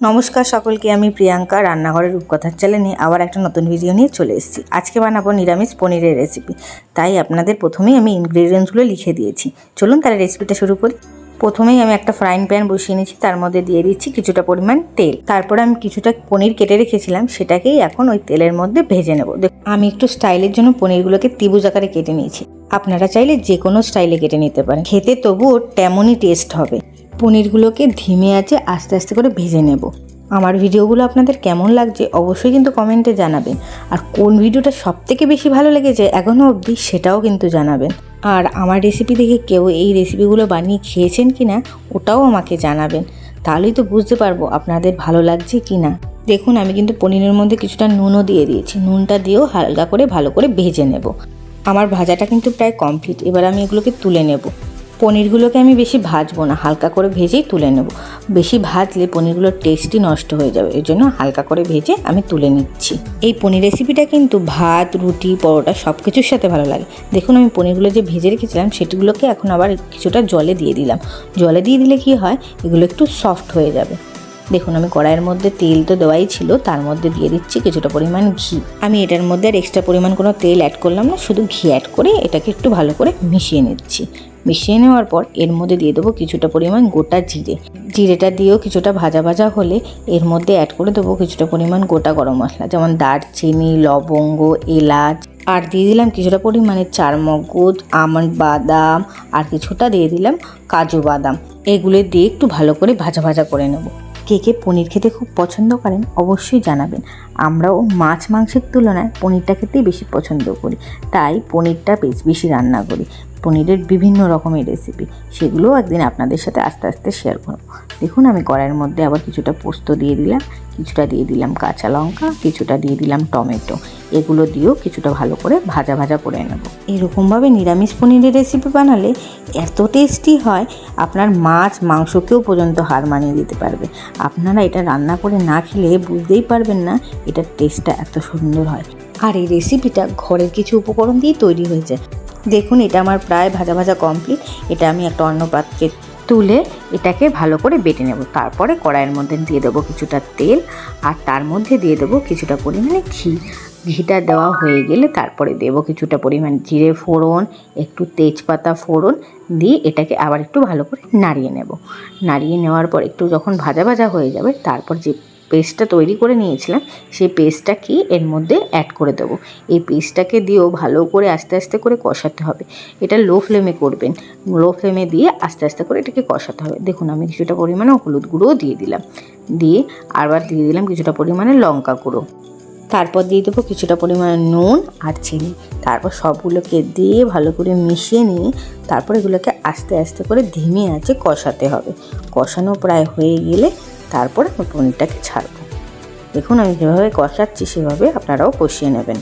নমস্কার সকলকে, আমি প্রিয়াঙ্কা, রান্নাঘরের রূপকথার চ্যানেলে আবার একটা নতুন ভিডিও নিয়ে চলে এসেছি। আজকে বানাবো নিরামিষ পনিরের রেসিপি তাই আপনাদের প্রথমেই আমি ইনগ্রেডিয়েন্টসগুলো লিখে দিয়েছি। চলুন তাহলে রেসিপিটা শুরু করি। প্রথমেই আমি একটা ফ্রাইং প্যান বসিয়ে নিয়েছি, তার মধ্যে দিয়ে দিচ্ছি কিছুটা পরিমাণ তেল। তারপরে আমি কিছুটা পনির কেটে রেখেছিলাম, সেটাকেই এখন ওই তেলের মধ্যে ভেজে নেব। আমি একটু স্টাইলের জন্য পনিরগুলোকে ত্রিভুজ আকারে কেটে নিয়েছি। আপনারা চাইলে যে কোনো স্টাইলে কেটে নিতে পারেন। খেতে তবুও তেমনই টেস্ট হবে। পনিরগুলোকে ধিমে আছে, আস্তে আস্তে করে ভেজে নেব। আমার ভিডিওগুলো আপনাদের কেমন লাগছে অবশ্যই কিন্তু কমেন্টে জানাবেন। আর কোন ভিডিওটা সব থেকে বেশি ভালো লেগেছে এখনও অবধি সেটাও কিন্তু জানাবেন। আর আমার রেসিপি দেখে কেউ এই রেসিপিগুলো বানিয়ে খেয়েছেন কি না ওটাও আমাকে জানাবেন। তাহলেই তো বুঝতে পারব আপনাদের ভালো লাগছে কি না দেখুন, আমি কিন্তু পনিরের মধ্যে কিছুটা নুনও দিয়ে দিয়েছি। নুনটা দিয়েও হালকা করে ভালো করে ভেজে নেব। আমার ভাজাটা কিন্তু প্রায় কমপ্লিট এবার আমি এগুলোকে তুলে নেব। পনিরগুলোকে আমি বেশি ভাজবো না, হালকা করে ভেজেই তুলে নেব। বেশি ভাজলে পনিরগুলোর টেস্টই নষ্ট হয়ে যাবে, এর জন্য হালকা করে ভেজে আমি তুলে নিচ্ছি। এই পনির রেসিপিটা কিন্তু ভাত, রুটি, পরোটা সব কিছুর সাথে ভালো লাগে। দেখুন, আমি পনিরগুলো যে ভেজে রেখেছিলাম সেটিগুলোকে এখন আবার কিছুটা জলে দিয়ে দিলাম। জলে দিয়ে দিলে কি হয়? এগুলো একটু সফট হয়ে যাবে। দেখুন, আমি কড়াইয়ের মধ্যে তেল তো দেওয়াই ছিল, তার মধ্যে দিয়ে দিচ্ছি কিছুটা পরিমাণ ঘি। আমি এটার মধ্যে আর এক্সট্রা পরিমাণ কোনো তেল অ্যাড করলাম না, শুধু ঘি অ্যাড করে এটাকে একটু ভালো করে মিশিয়ে নিচ্ছি। মিশিয়ে নেওয়ার পর এর মধ্যে দিয়ে দেবো কিছুটা পরিমাণ গোটা জিরে। জিরেটা দিয়েও কিছুটা ভাজা ভাজা হলে এর মধ্যে অ্যাড করে দেবো কিছুটা পরিমাণ গোটা গরম মশলা, যেমন দারচিনি, লবঙ্গ, এলাচ। আর দিয়ে দিলাম কিছুটা পরিমাণে চারমগজ, আমন্ড বাদাম, আর কিছুটা দিয়ে দিলাম কাজু বাদাম। এগুলো দিয়ে একটু ভালো করে ভাজা ভাজা করে নেব। কে কে পনির খেতে খুব পছন্দ করেন অবশ্যই জানাবেন। আমরাও মাছ মাংসের তুলনায় পনিরটা খেতেই বেশি পছন্দ করি, তাই পনিরটা বেশ বেশি রান্না করি। পনিরের বিভিন্ন রকমের রেসিপি সেগুলোও একদিন আপনাদের সাথে আস্তে আস্তে শেয়ার করব। দেখুন, আমি কড়াইয়ের মধ্যে আবার কিছুটা পোস্ত দিয়ে দিলাম, কিছুটা দিয়ে দিলাম কাঁচা লঙ্কা, কিছুটা দিয়ে দিলাম টমেটো। এগুলো দিয়েও কিছুটা ভালো করে ভাজা ভাজা করে নেব। এরকমভাবে নিরামিষ পনিরের রেসিপি বানালে এত টেস্টি হয়, আপনার মাছ মাংসকেও পর্যন্ত হার মানিয়ে দিতে পারবে। আপনারা এটা রান্না করে না খেলে বুঝতেই পারবেন না, এটার টেস্টটা এত সুন্দর হয়। আর এই রেসিপিটা ঘরের কিছু উপকরণ দিয়ে তৈরি হয়েছে দেখুন, এটা আমার প্রায় ভাজা ভাজা কমপ্লিট এটা আমি একটা অন্য পাত্রে তুলে এটাকে ভালো করে বেটে নেব। তারপরে কড়াইয়ের মধ্যে দিয়ে দেবো কিছুটা তেল আর তার মধ্যে দিয়ে দেবো কিছুটা পরিমাণে ঘি। ঘিটা দেওয়া হয়ে গেলে তারপরে দেবো কিছুটা পরিমাণ জিরে ফোড়ন, একটু তেজপাতা ফোড়ন দিয়ে এটাকে আবার একটু ভালো করে নাড়িয়ে নেব। নাড়িয়ে নেওয়ার পর একটু যখন ভাজা ভাজা হয়ে যাবে, তারপর যে পেস্টটা তৈরি করে নিয়েছিলাম, সেই পেস্টটা কি এর মধ্যে অ্যাড করে দেবো। এই পেস্টটাকে দিয়েও ভালো করে আস্তে আস্তে করে কষাতে হবে। এটা লো ফ্লেমে করবেন। লো ফ্লেমে দিয়ে আস্তে আস্তে করে এটাকে কষাতে হবে। দেখুন, আমি কিছুটা পরিমাণে হলুদ গুঁড়োও দিয়ে দিলাম। দিয়ে আবার দিয়ে দিলাম কিছুটা পরিমাণে লঙ্কা গুঁড়ো। তারপর দিয়ে দেবো কিছুটা পরিমাণে নুন আর চিনি। তারপর সবগুলোকে দিয়ে ভালো করে মিশিয়ে নিয়ে তারপর এগুলোকে আস্তে আস্তে করে ধিমে আছে কষাতে হবে। কষানো প্রায় হয়ে গেলে তারপরে আমি পনিরটাকে ছাড়বো। দেখুন, আমি যেভাবে কষাচ্ছি, সেভাবে আপনারাও কষিয়ে নেবেন।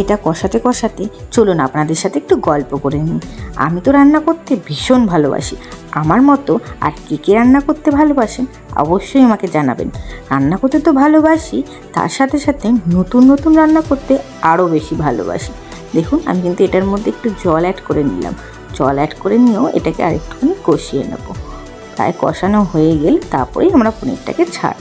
এটা কষাতে কষাতে চলুন, আপনাদের সাথে একটু গল্প করে নিই। আমি তো রান্না করতে ভীষণ ভালোবাসি। আমার মতো আর কে কে রান্না করতে ভালোবাসেন, অবশ্যই আমাকে জানাবেন। রান্না করতে তো ভালোবাসি, তার সাথে সাথে নতুন নতুন রান্না করতে আরও বেশি ভালোবাসি। দেখুন, আমি কিন্তু এটার মধ্যে একটু জল অ্যাড করে নিলাম। জল অ্যাড করে নিয়েও এটাকে আরেকটুখানি কষিয়ে নেব। তাই কষানো হয়ে গেলে তারপরেই আমরা পনিরটাকে ছাড়ব।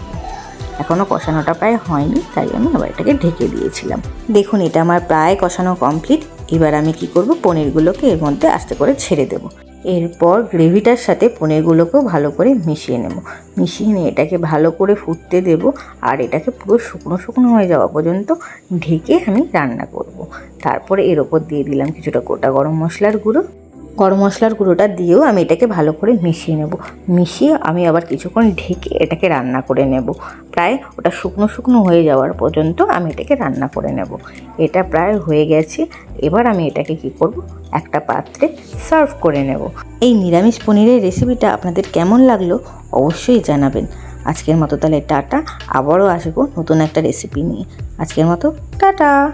এখনও কষানোটা প্রায় হয়নি, তাই আমি আবার এটাকে ঢেকে দিয়েছিলাম। দেখুন, এটা আমার প্রায় কষানো কমপ্লিট এবার আমি কি করব? পনিরগুলোকে এর মধ্যে আস্তে করে ছেড়ে দেবো। এরপর গ্রেভিটার সাথে পনিরগুলোকেও ভালো করে মিশিয়ে নেব। মিশিয়ে নিয়ে এটাকে ভালো করে ফুটতে দেব আর এটাকে পুরো শুকনো শুকনো হয়ে যাওয়া পর্যন্ত ঢেকে আমি রান্না করব। তারপরে এর ওপর দিয়ে দিলাম কিছুটা গোটা গরম মশলার গুঁড়ো। গরম মশলার গুঁড়োটা দিয়েও আমি এটাকে ভালো করে মিশিয়ে নেব। মিশিয়ে আমি আবার কিছুক্ষণ ঢেকে এটাকে রান্না করে নেব। প্রায় ওটা শুকনো শুকনো হয়ে যাওয়ার পর্যন্ত আমি এটাকে রান্না করে নেব। এটা প্রায় হয়ে গেছে। এবার আমি এটাকে কি করব? একটা পাত্রে সার্ভ করে নেব। এই নিরামিষ পনিরের রেসিপিটা আপনাদের কেমন লাগল অবশ্যই জানাবেন। আজকের মতো তাহলে টাটা। আবারও আসব নতুন একটা রেসিপি নিয়ে। আজকের মতো টাটা।